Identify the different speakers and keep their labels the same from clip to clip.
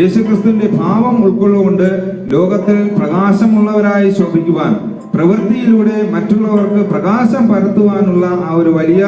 Speaker 1: യേശുക്രിസ്തുവിന്റെ ഭാവം ഉൾക്കൊള്ളുകൊണ്ട് ലോകത്തിൽ പ്രകാശമുള്ളവരായി ശോഭിക്കുവാൻ പ്രവൃത്തിയിലൂടെ മറ്റുള്ളവർക്ക് പ്രകാശം പരത്തുവാനുള്ള ആ ഒരു വലിയ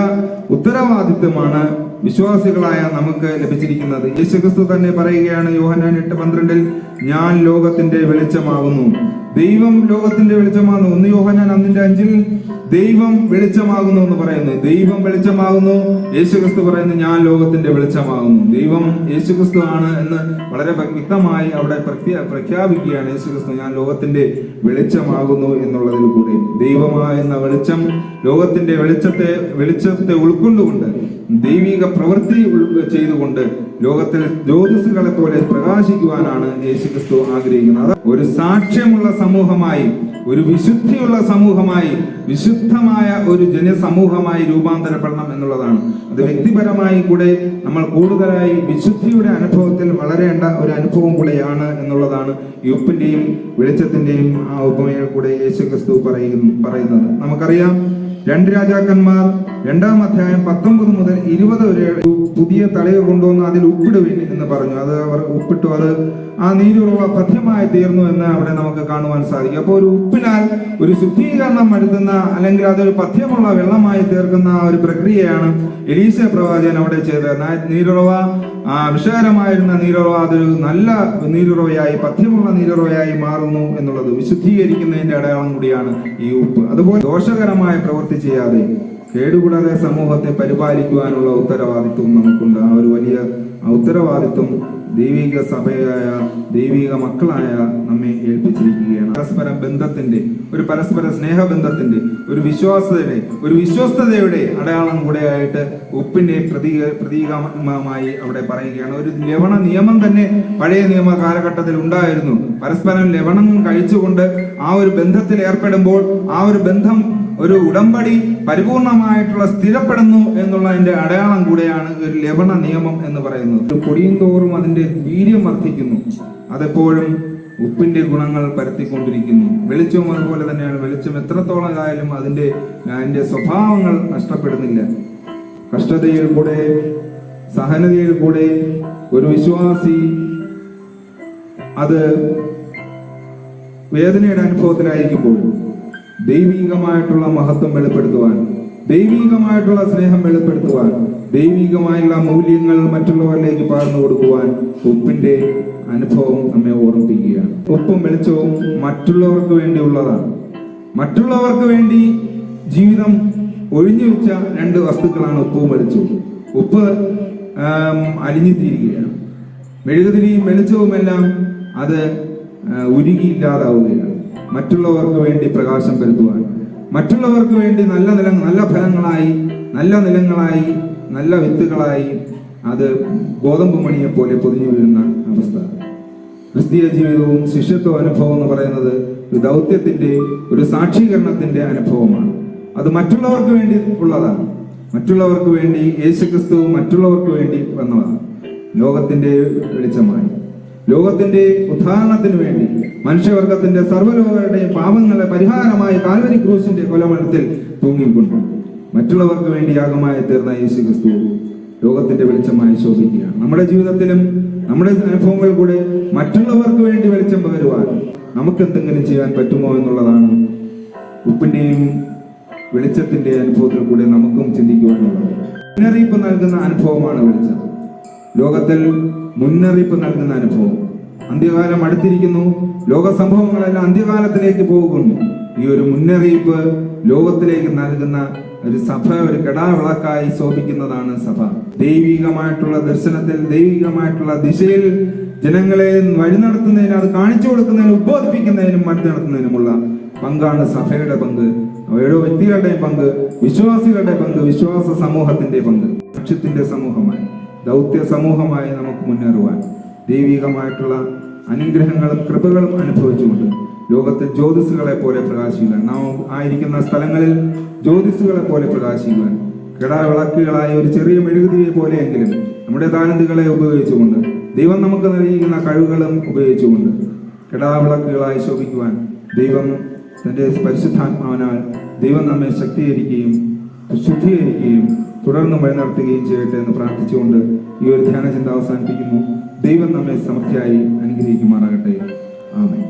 Speaker 1: ഉത്തരവാദിത്വമാണ് വിശ്വാസികളായ നമുക്ക് ലഭിച്ചിരിക്കുന്നത്. യേശുക്രിസ്തു തന്നെ പറയുകയാണ് യോഹനാൻ എട്ട് പന്ത്രണ്ടിൽ ഞാൻ ലോകത്തിന്റെ വെളിച്ചമാകുന്നു. ദൈവം ലോകത്തിന്റെ വെളിച്ചമാകുന്നു. ഒന്ന് യോഹന്നാൻ അന്നിന്റെ അഞ്ചിൽ ദൈവം വെളിച്ചമാകുന്നു എന്ന് പറയുന്നു. ദൈവം വെളിച്ചമാകുന്നു. യേശുക്രിസ്തു പറയുന്നു ഞാൻ ലോകത്തിന്റെ വെളിച്ചമാകുന്നു. ദൈവം യേശുക്രിസ്തു ആണ് എന്ന് വളരെ വ്യക്തമായി അവിടെ പ്രഖ്യാ- പ്രഖ്യാപിക്കുകയാണ് യേശുക്രിസ്തു. ഞാൻ ലോകത്തിന്റെ വെളിച്ചമാകുന്നു എന്നുള്ളതിൽ കൂടെ. ദൈവമാകുന്ന വെളിച്ചം ലോകത്തിന്റെ വെളിച്ചത്തെ വെളിച്ചത്തെ ഉൾക്കൊണ്ടുകൊണ്ട് ദൈവിക പ്രവൃത്തി ചെയ്തുകൊണ്ട് ലോകത്തിൽ ജ്യോതിസുകളെ പോലെ പ്രകാശിക്കുവാനാണ് യേശുക്രിസ്തു ആഗ്രഹിക്കുന്നത്. ഒരു സാക്ഷ്യമുള്ള സമൂഹമായി ഒരു വിശുദ്ധിയുള്ള സമൂഹമായി വിശുദ്ധമായ ഒരു ജനസമൂഹമായി രൂപാന്തരപ്പെടണം എന്നുള്ളതാണ്. അത് വ്യക്തിപരമായി കൂടെ നമ്മൾ കൂടുതലായി വിശുദ്ധിയുടെ അനുഭവത്തിൽ വളരേണ്ട ഒരു അനുഭവം കൂടെയാണ് എന്നുള്ളതാണ് ഈ ഉപ്പിന്റെയും വെളിച്ചത്തിന്റെയും ആ ഉപമയിൽ കൂടെ യേശുക്രിസ്തു പറയുന്നു പറയുന്നത്. നമുക്കറിയാം രണ്ട് രാജാക്കന്മാർ രണ്ടാം അധ്യായം പത്തൊമ്പത് മുതൽ ഇരുപത് വരെ പുതിയ തളിക കൊണ്ടുവന്ന് അതിൽ ഉപ്പിടുവിൻ എന്ന് പറഞ്ഞു. അത് അവർ ഉപ്പിട്ടു. അത് ആ നീരുറവ പഥ്യമായി തീർന്നു എന്ന് അവിടെ നമുക്ക് കാണുവാൻ സാധിക്കും. അപ്പോൾ ഒരു ഉപ്പിനാൽ ഒരു ശുദ്ധീകരണം വരുത്തുന്ന അല്ലെങ്കിൽ അതൊരു പഥ്യമുള്ള വെള്ളമായി തീർക്കുന്ന ഒരു പ്രക്രിയയാണ് എലീസ പ്രവാചകൻ അവിടെ ചെയ്തത്. നീരുറവ വിഷകരമായിരുന്ന നീരുറവ അതൊരു നല്ല നീരുറവയായി പഥ്യമുള്ള നീരുറവയായി മാറുന്നു എന്നുള്ളത് വിശുദ്ധീകരിക്കുന്നതിന്റെ അടയാളം കൂടിയാണ് ഈ ഉപ്പ്. അതുപോലെ ദോഷകരമായ പ്രവൃത്തി ചെയ്യാതെ കേടുകൂടാതെ സമൂഹത്തെ പരിപാലിക്കുവാനുള്ള ഉത്തരവാദിത്വം നമുക്കുണ്ട്. ആ ഒരു വലിയ ഉത്തരവാദിത്വം ദൈവിക സഭയായ ദൈവിക മക്കളായ നമ്മെ ഏൽപ്പിച്ചിരിക്കുകയാണ്. പരസ്പര ബന്ധത്തിന്റെ ഒരു പരസ്പര സ്നേഹബന്ധത്തിന്റെ ഒരു വിശ്വാസതയുടെ ഒരു വിശ്വസ്തതയുടെ അടയാളം കൂടെയായിട്ട് ഉപ്പിന്റെ പ്രതീക പ്രതീകമായി അവിടെ പറയുകയാണ്. ഒരു ലവണ നിയമം തന്നെ പഴയ നിയമ കാലഘട്ടത്തിൽ ഉണ്ടായിരുന്നു. പരസ്പരം ലവണം കഴിച്ചുകൊണ്ട് ആ ഒരു ബന്ധത്തിൽ ഏർപ്പെടുമ്പോൾ ആ ഒരു ബന്ധം ഒരു ഉടമ്പടി പരിപൂർണമായിട്ടുള്ള സ്ഥിരപ്പെടുന്നു എന്നുള്ളതിന്റെ അടയാളം കൂടെയാണ് ഒരു ലവണ നിയമം എന്ന് പറയുന്നത്. പൊടിയും തോറും അതിന്റെ വീര്യം വർദ്ധിക്കുന്നു. അതെപ്പോഴും ഉപ്പിന്റെ ഗുണങ്ങൾ പരത്തിക്കൊണ്ടിരിക്കുന്നു. വെളിച്ചവും അതുപോലെ തന്നെയാണ്. വെളിച്ചം എത്രത്തോളം ആയാലും അതിന്റെ അതിന്റെ സ്വഭാവങ്ങൾ നഷ്ടപ്പെടുന്നില്ല. കഷ്ടതയിൽ കൂടെ സഹനതയിൽ കൂടെ ഒരു വിശ്വാസി അത് വേദനയുടെ അനുഭവത്തിലായിരിക്കുമ്പോൾ ദൈവികമായിട്ടുള്ള മഹത്വം വെളിപ്പെടുത്തുവാൻ ദൈവികമായിട്ടുള്ള സ്നേഹം വെളിപ്പെടുത്തുവാൻ ദൈവികമായുള്ള മൂല്യങ്ങൾ മറ്റുള്ളവരിലേക്ക് പകർന്നു കൊടുക്കുവാൻ ഉപ്പിന്റെ അനുഭവം നമ്മെ ഓർമ്മിപ്പിക്കുകയാണ്. ഉപ്പും വെളിച്ചവും മറ്റുള്ളവർക്ക് വേണ്ടിയുള്ളതാണ്. മറ്റുള്ളവർക്ക് വേണ്ടി ജീവിതം ഒഴിഞ്ഞു വെച്ച രണ്ട് വസ്തുക്കളാണ് ഉപ്പും വെളിച്ചവും. ഉപ്പ് ആം, അലിഞ്ഞു തീരുകയാണ് മെഴുകുതിരിയും വെളിച്ചവുമെല്ലാം അത് ഉരുകിയില്ലാതാവുകയാണ്. മറ്റുള്ളവർക്ക് വേണ്ടി പ്രകാശം പരത്തുവാൻ. മറ്റുള്ളവർക്ക് വേണ്ടി നല്ല നില നല്ല ഫലങ്ങളായി നല്ല നിലങ്ങളായി നല്ല വിത്തുകളായി അത് ഗോതമ്പ് മണിയെ പോലെ പൊതിഞ്ഞു വീഴുന്ന അവസ്ഥ. ക്രിസ്തീയ ജീവിതവും ശിഷ്യത്വ അനുഭവം എന്ന് പറയുന്നത് ഒരു ദൗത്യത്തിന്റെ ഒരു സാക്ഷീകരണത്തിന്റെ അനുഭവമാണ്. അത് മറ്റുള്ളവർക്ക് വേണ്ടി ഉള്ളതാണ്. മറ്റുള്ളവർക്ക് വേണ്ടി യേശുക്രിസ്തു മറ്റുള്ളവർക്ക് വേണ്ടി വന്നതാണ്. ലോകത്തിന്റെ വെളിച്ചമായി. ലോകത്തിന്റെ ഉദ്ധാരണത്തിന് വേണ്ടി മനുഷ്യവർഗത്തിന്റെ സർവലോകരുടെയും പാപങ്ങളെ പരിഹാരമായി കാൽവരി ക്രൂസിന്റെ കൊലമരത്തിൽ തൂങ്ങിക്കൊണ്ടു മറ്റുള്ളവർക്ക് വേണ്ടി യാഗമായി തീർന്ന യേശു ക്രിസ്തു ലോകത്തിന്റെ വെളിച്ചമായി ശോഭിക്കുകയാണ്. നമ്മുടെ ജീവിതത്തിലും നമ്മുടെ അനുഭവങ്ങൾ കൂടെ മറ്റുള്ളവർക്ക് വേണ്ടി വെളിച്ചം പകരുവാൻ നമുക്ക് എന്തെങ്കിലും ചെയ്യാൻ പറ്റുമോ എന്നുള്ളതാണ് ഉപ്പിന്റെയും വെളിച്ചത്തിന്റെ അനുഭവത്തിൽ കൂടെ നമുക്കും ചിന്തിക്കുവാനുള്ളത്. മുന്നറിയിപ്പ് നൽകുന്ന അനുഭവമാണ് വെളിച്ചം. ലോകത്തിൽ മുന്നറിയിപ്പ് നൽകുന്ന അനുഭവം. അന്ത്യകാലം അടുത്തിരിക്കുന്നു. ലോക സംഭവങ്ങളെല്ലാം അന്ത്യകാലത്തിലേക്ക് പോകുന്നു. ഈ ഒരു മുന്നറിയിപ്പ് ലോകത്തിലേക്ക് നൽകുന്ന ഒരു സഭ ഒരു കെടാവിളക്കായി ശോഭിക്കുന്നതാണ് സഭ. ദൈവികമായിട്ടുള്ള ദർശനത്തിൽ ദൈവികമായിട്ടുള്ള ദിശയിൽ ജനങ്ങളെ വഴി നടത്തുന്നതിന് അത് കാണിച്ചു കൊടുക്കുന്നതിനും ഉദ്ബോധിപ്പിക്കുന്നതിനും വഴി നടത്തുന്നതിനുമുള്ള പങ്കാണ് സഭയുടെ പങ്ക്. ഓരോ വ്യക്തികളുടെയും പങ്ക് വിശ്വാസികളുടെ പങ്ക് വിശ്വാസ സമൂഹത്തിന്റെ പങ്ക്. ലക്ഷ്യത്തിന്റെ സമൂഹമായി. ദൗത്യ സമൂഹമായി നമുക്ക് മുന്നേറുവാൻ ദൈവികമായിട്ടുള്ള അനുഗ്രഹങ്ങളും കൃപകളും അനുഭവിച്ചുകൊണ്ട് ലോകത്തെ ജ്യോതിസുകളെ പോലെ പ്രകാശിക്കുവാൻ നാം ആയിരിക്കുന്ന സ്ഥലങ്ങളിൽ ജ്യോതിസുകളെ പോലെ പ്രകാശിക്കുവാൻ കിടാവിളക്കുകളായ ഒരു ചെറിയ മെഴുകുതിരിയെ പോലെയെങ്കിലും നമ്മുടെ താനന്തുകളെ ഉപയോഗിച്ചുകൊണ്ട് ദൈവം നമുക്ക് നൽകിയിരിക്കുന്ന കഴിവുകളും ഉപയോഗിച്ചുകൊണ്ട് കിടാവിളക്കുകളായി ശോഭിക്കുവാൻ ദൈവം തന്റെ പരിശുദ്ധാത്മാവിനാൽ ദൈവം നമ്മെ ശക്തീകരിക്കുകയും ശുദ്ധീകരിക്കുകയും തുടർന്ന് വഴി നടത്തുകയും ചെയ്യട്ടെ എന്ന് പ്രാർത്ഥിച്ചുകൊണ്ട് ഈ ഒരു ധ്യാന ചിന്ത അവസാനിപ്പിക്കുന്നു. ദൈവം നമ്മെ സമൃദ്ധിയായി അനുഗ്രഹിക്കുമാറാകട്ടെ. ആമേൻ.